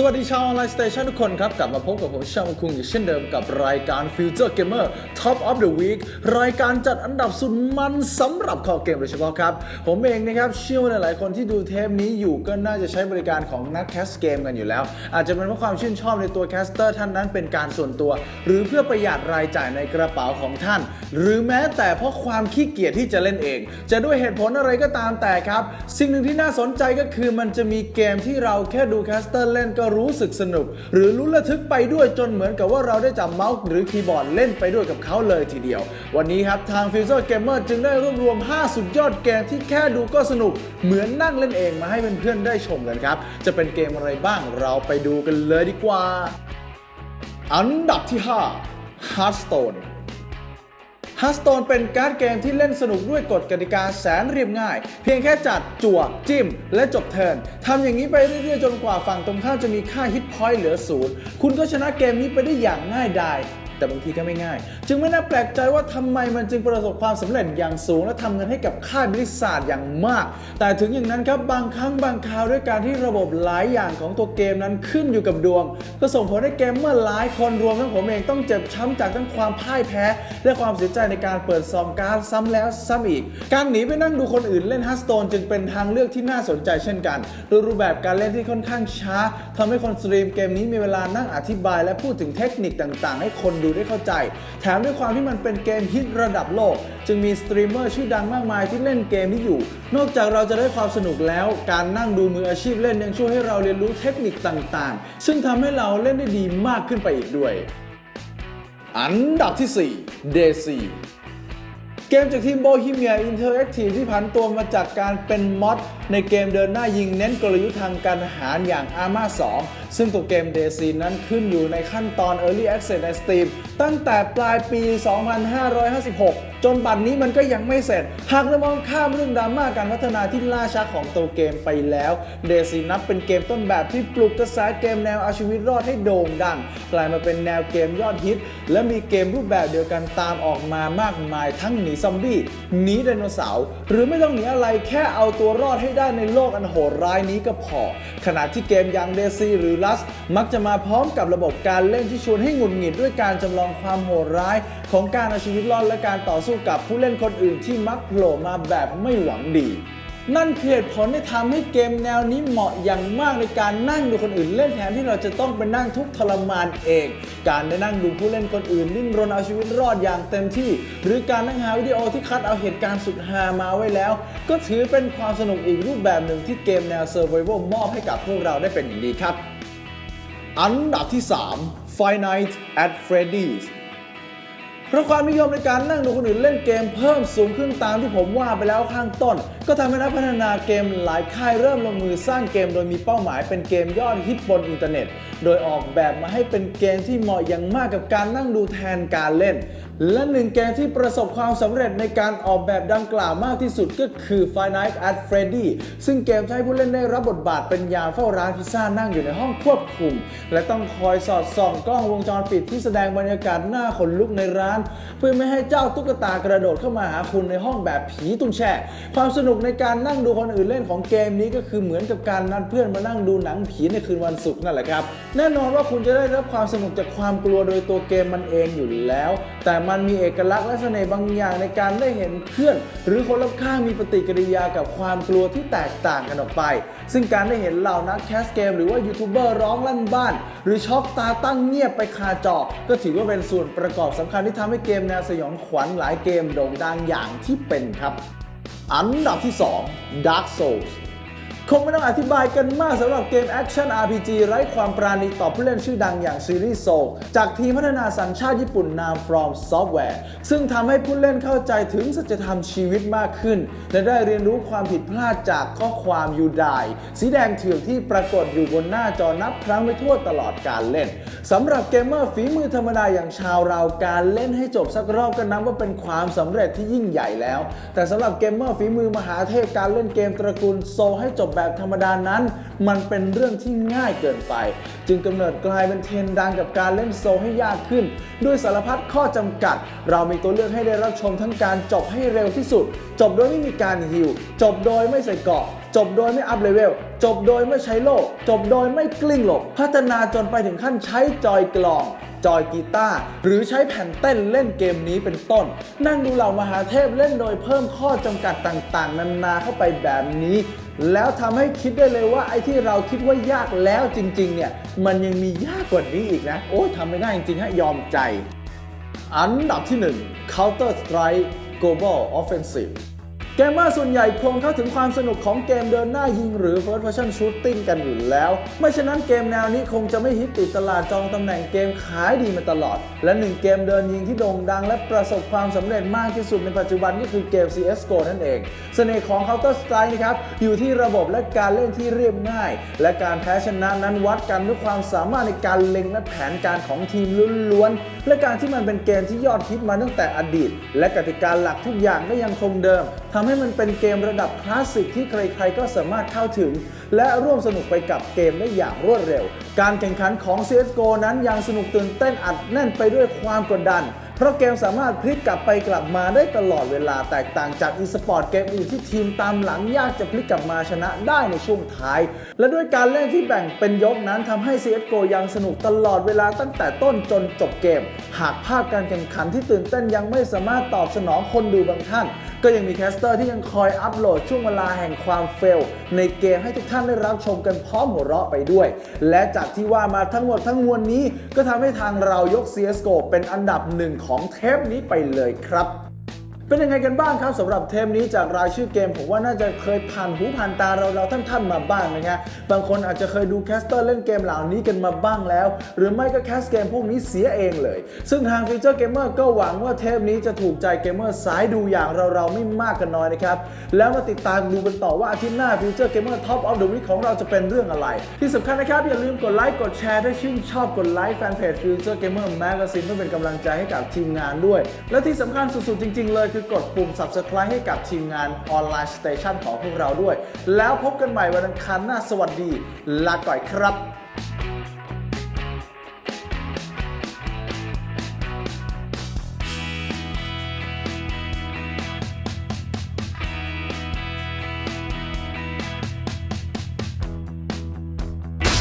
สวัสดีชาวออนไลน์สเตชันทุกคนครับ กลับมาพบกับผมชาวคุงอย่างเช่นเดิมกับรายการ Future Gamer Top of the Week รายการจัดอันดับสุดมันสำหรับคอเกมโดยเฉพาะครับ ผมเองนะครับเชื่อว่าหลายๆคนที่ดูเทปนี้อยู่ก็น่าจะใช้บริการของนักแคสเกมกันอยู่แล้ว อาจจะเป็นเพราะความชื่นชอบในตัวแคสเตอร์ท่านนั้นเป็นการส่วนตัว หรือเพื่อประหยัดรายจ่ายในกระเป๋าของท่าน หรือแม้แต่เพราะความขี้เกียจที่จะเล่นเอง จะด้วยเหตุผลอะไรก็ตามแต่ครับ สิ่งหนึ่งที่น่าสนใจก็คือมันจะมีเกมที่เราแค่ดูแคสเตอร์เล่นก็รู้สึกสนุก หรือลุ้นระทึกไปด้วยจนเหมือนกับว่าเราได้จับเมาส์หรือคีย์บอร์ดเล่นไปด้วยกับเขาเลยทีเดียว วันนี้ครับทาง Future Gamer จึงได้รวบรวม 5 สุดยอดเกมที่แค่ดูก็สนุกเหมือนนั่งเล่นเองมาให้เพื่อนๆได้ชมกันครับ จะเป็นเกมอะไรบ้างเราไปดูกันเลยดีกว่า อันดับที่ 5 Hearthstone ฮัสโตนเป็นการ์ดเกมที่เล่นสนุกด้วยกฎกติกาแสนเรียบง่าย เพียงแค่จัดจั่วจิ้ม และจบเทิร์นทำอย่างนี้ไปเรื่อยๆ จนกว่าฝั่งตรงข้ามจะมีค่าฮิตพอยต์เหลือศูนย์คุณก็ชนะเกมนี้ไปได้อย่างง่ายดาย แต่บางทีก็ไม่ง่าย จึงไม่น่าแปลกใจว่าทำไมมันจึงประสบความสำเร็จอย่างสูง และทำเงินให้กับค่ายบริษัทอย่างมาก แต่ถึงอย่างนั้นครับบางครั้งบางคราวด้วยการที่ระบบหลายอย่างของตัวเกมนั้นขึ้นอยู่กับดวง ก็ส่งผลให้เกมเมื่อหลายคนรวมทั้งผมเองต้องเจ็บช้ำจากทั้งความพ่ายแพ้ และความเสียใจในการเปิดซองการซ้ำแล้วซ้ำอีก การหนีไปนั่งดูคนอื่นเล่นฮัสโตนจึงเป็นทางเลือกที่น่าสนใจเช่นกันโดยรูปแบบการเล่นที่ค่อนข้างช้าทำให้คนสตรีมเกมนี้มีเวลานั่งอธิบาย และพูดถึงเทคนิคต่าง ๆ ให้คนดูได้เข้าใจ แถมด้วยความที่มันเป็นเกมฮิตระดับโลก จึงมีสตรีมเมอร์ชื่อดังมากมายที่เล่นเกมนี้อยู่ นอกจากเราจะได้ความสนุกแล้ว การนั่งดูมืออาชีพเล่นยังช่วยให้เราเรียนรู้เทคนิคต่างๆ ซึ่งทำให้เราเล่นได้ดีมากขึ้นไปอีกด้วย อันดับที่ 4 d ดซี เกมจากทีมโบฮีเมียอินเทอร์แอคทีฟที่ผันตัวมาจากการเป็นมอดในเกมเดินหน้ายิงเน้นกลยุทธ์ทางการทหารอย่าง Arma 2ซึ่งตัวเกมเดซีนั้นขึ้นอยู่ในขั้นตอน Early Access ใน Steam ตั้งแต่ปลายปี 2556 จนบัดนนี้มันก็ยังไม่เสร็จ หากเรามองข้ามเรื่องดราม่าการพัฒนาที่ล่าช้าของตัวเกมไปแล้ว Daisy นับเป็นเกมต้นแบบที่ปลุกกระแสเกมแนวเอาชีวิตรอดให้โด่งดัง กลายมาเป็นแนวเกมยอดฮิต และมีเกมรูปแบบเดียวกันตามออกมามากมายทั้งหนีซอมบี้หนีไดโนเสาร์หรือไม่ต้องหนีอะไรแค่เอาตัวรอดให้ได้ในโลกอันโหดร้ายนี้ก็พอ ขณะที่เกมอย่าง Daisy หรือ Rust มักจะมาพร้อมกับระบบการเล่นที่ชวนให้หงุดหงิดด้วยการจำลองความโหดร้าย ของการเอาชีวิตรอดและการต่อสกับผู้เล่นคนอื่นที่มักโผล่มาแบบไม่หวังดี นั่นคือเหตุผลที่ทำให้เกมแนวนี้เหมาะอย่างมากในการนั่งดูคนอื่นเล่นแทนที่เราจะต้องไปนั่งทุกทรมานเอง การได้นั่งดูผู้เล่นคนอื่นดิ้นรนเอาชีวิตรอดอย่างเต็มที่ หรือการนั่งหาวิดีโอที่คัดเอาเหตุการณ์สุดฮามาไว้แล้ว ก็ถือเป็นความสนุกอีกรูปแบบหนึ่งที่เกมแนว Survival มอบให้กับพวกเราได้เป็นอย่างดีครับ อันดับที่ 3 Five Nights at Freddy's เพราะความนิยมในการนั่งดูคนอื่นเล่นเกมเพิ่มสูงขึ้นตามที่ผมว่าไปแล้วข้างต้น ก็ทำให้นักพัฒนาเกมหลายค่ายเริ่มลงมือสร้างเกมโดยมีเป้าหมายเป็นเกมยอดฮิตบนอินเทอร์เน็ต โดยออกแบบมาให้เป็นเกมที่เหมาะอย่างมากกับการนั่งดูแทนการเล่น และหนึ่งเกมที่ประสบความสำเร็จในการออกแบบดังกล่าวมากที่สุดก็คือ Five Nights at Freddy ซึ่งเกมให้ผู้เล่นได้รับบทบาทเป็นยามเฝ้าร้านพิซซ่านั่งอยู่ในห้องควบคุม และต้องคอยสอดส่องกล้องวงจรปิดที่แสดงบรรยากาศหน้าขนลุกในร้าน เพื่อไม่ให้เจ้าตุ๊กตากระโดดเข้ามาหาคุณในห้องแบบผีตุ้งแช่ ความสนุกในการนั่งดูคนอื่นเล่นของเกมนี้ก็คือเหมือนกับการนัดเพื่อนมานั่งดูหนังผีในคืนวันศุกร์นั่นแหละครับแน่นอนว่าคุณจะได้รับความสนุกจากความกลัวโดยตัวเกมมันเองอยู่แล้ว แต่มันมีเอกลักษณ์และเสน่ห์บางอย่างในการได้เห็นเพื่อน หรือคนรอบข้างมีปฏิกิริยากับความกลัวที่แตกต่างกันออกไป ซึ่งการได้เห็นเหล่านักแคสเกม หรือว่ายูทูบเบอร์ร้องลั่นบ้าน หรือช็อกตาตั้งเงียบไปคาจอก็ถือว่าเป็นส่วนประกอบสำคัญที่ทำให้เกมแนวสยองขวัญหลายเกมโด่งดังอย่างที่เป็นครับ อันดับที่ 2 Dark Souls คงไม่ต้องอธิบายกันมากสำหรับเกมแอคชั่น RPG ไร้ความปราณีต่อผู้เล่นชื่อดังอย่างซีรีส์โซจากทีมพัฒนาสัญชาติญี่ปุ่นนาม From Software ซึ่งทำให้ผู้เล่นเข้าใจถึงสัจธรรมชีวิตมากขึ้น และได้เรียนรู้ความผิดพลาดจากข้อความยูไดสีแดงเถือกที่ปรากฏอยู่บนหน้าจอนับครั้งไม่ทั่วตลอดการเล่นสำหรับเกมเมอร์ฝีมือธรรมดาอย่างชาวเราการเล่นให้จบสักรอบก็นับว่าเป็นความสำเร็จที่ยิ่งใหญ่แล้ว แต่สำหรับเกมเมอร์ฝีมือมหาเทพการเล่นเกมตระกูลโซให้จบแบบธรรมดานั้น มันเป็นเรื่องที่ง่ายเกินไป จึงกำเนิดกลายเป็นเทรนด์ดังกับการเล่นโซลให้ยากขึ้น ด้วยสารพัดข้อจำกัด เรามีตัวเลือกให้ได้รับชมทั้งการจบให้เร็วที่สุด จบโดยไม่มีการฮิว จบโดยไม่ใส่เกาะจบโดยไม่อัพเลเวล จบโดยไม่ใช้โล่จบโดยไม่กลิ้งหลบ พัฒนาจนไปถึงขั้นใช้จอยกลอง จอยกีตาร์หรือใช้แผ่นเต้นเล่นเกมนี้เป็นต้น นั่งดูเหล่ามหาเทพเล่นโดยเพิ่มข้อจำกัดต่างๆ นานาเข้าไปแบบนี้ แล้วทำให้คิดได้เลยว่าไอ้ที่เราคิดว่ายากแล้วจริงๆเนี่ยมันยังมียากกว่านี้อีกนะ โอ้ยทำไม่ได้จริงๆฮะยอมใจ อันดับที่ 1 Counter Strike Global Offensive เกมเมอร์ส่วนใหญ่คงเข้าถึงความสนุกของเกมเดินหน้ายิงหรือ First Person Shooting กันอยู่แล้ว ไม่ฉะนั้นเกมแนวนี้คงจะไม่ฮิตติดตลาดจองตำแหน่งเกมขายดีมาตลอด และหนึ่งเกมเดินยิงที่โด่งดัง และประสบความสำเร็จมากที่สุดในปัจจุบันก็คือเกม CSGO นั่นเอง เสน่ห์ของ Counter Strike นะครับอยู่ที่ระบบและการเล่นที่เรียบง่าย และการแพ้ชนะนั้นวัดกันด้วยความสามารถในการเล็งและแผนการของทีมล้วนๆและการที่มันเป็นเกมที่ยอดฮิตมาตั้งแต่อดีต และกติกาหลักทุกอย่างก็ยังคงเดิมทำให้มันเป็นเกมระดับคลาสสิกที่ใครๆก็สามารถเข้าถึง และร่วมสนุกไปกับเกมได้อย่างรวดเร็ว การแข่งขันของ CSGO นั้นยังสนุกตื่นเต้นอัดแน่นไปด้วยความกดดัน เพราะเกมสามารถพลิกกลับไปกลับมาได้ตลอดเวลาแตกต่างจากอีสปอร์ตเกมอื่นที่ทีมตามหลังยากจะพลิกกลับมาชนะได้ในช่วงท้าย และด้วยการเล่นที่แบ่งเป็นยกนั้นทำให้ CSGO ยังสนุกตลอดเวลาตั้งแต่ต้นจนจบเกม หากภาพการแข่งขันที่ตื่นเต้นยังไม่สามารถตอบสนองคนดูบางท่าน ก็ยังมีแคสเตอร์ที่ยังคอยอัปโหลดช่วงเวลาแห่งความเฟล ในเกมให้ทุกท่านได้รับชมกันพร้อมหัวเราะไปด้วย และจากที่ว่ามาทั้งหมดทั้งมวลนี้ ก็ทำให้ทางเรายก CSGO เป็นอันดับหนึ่งของเทปนี้ไปเลยครับ เป็นยังไงกันบ้างครับสำหรับเทปนี้จากรายชื่อเกมผมว่าน่าจะเคยผ่านหูผ่านตาเราเราท่านท่านๆมาบ้างนะฮะบางคนอาจจะเคยดูแคสเตอร์เล่นเกมเหล่านี้กันมาบ้างแล้ว หรือไม่ก็แคสเกมพวกนี้เสียเองเลย ซึ่งทางฟีเจอร์เกมเมอร์ก็หวังว่าเทปนี้จะถูกใจเกมเมอร์สายดูอย่างเราเราไม่มากกันน้อยนะครับแล้วมาติดตามดูกันต่อว่าอาทิตย์หน้าฟีเจอร์เกมเมอร์ท็อปออฟเดอะวีคของเราจะเป็นเรื่องอะไร ที่สำคัญนะครับอย่าลืมกดไลค์กดแชร์ถ้าชื่นชอบกดไลค์แฟนเพจฟีเจอร์เกมเมอร์แมกซีนเพื่อเป็นกำลังใจให้กับทีมงานด้วย และที่สำคัญสุดๆจริง ๆเลยคือกดปุ่ม subscribe ให้กับทีมงานออนไลน์สเตชันของพวกเราด้วย แล้วพบกันใหม่วันอังคารหน้าสวัสดี ลาก่อยครับ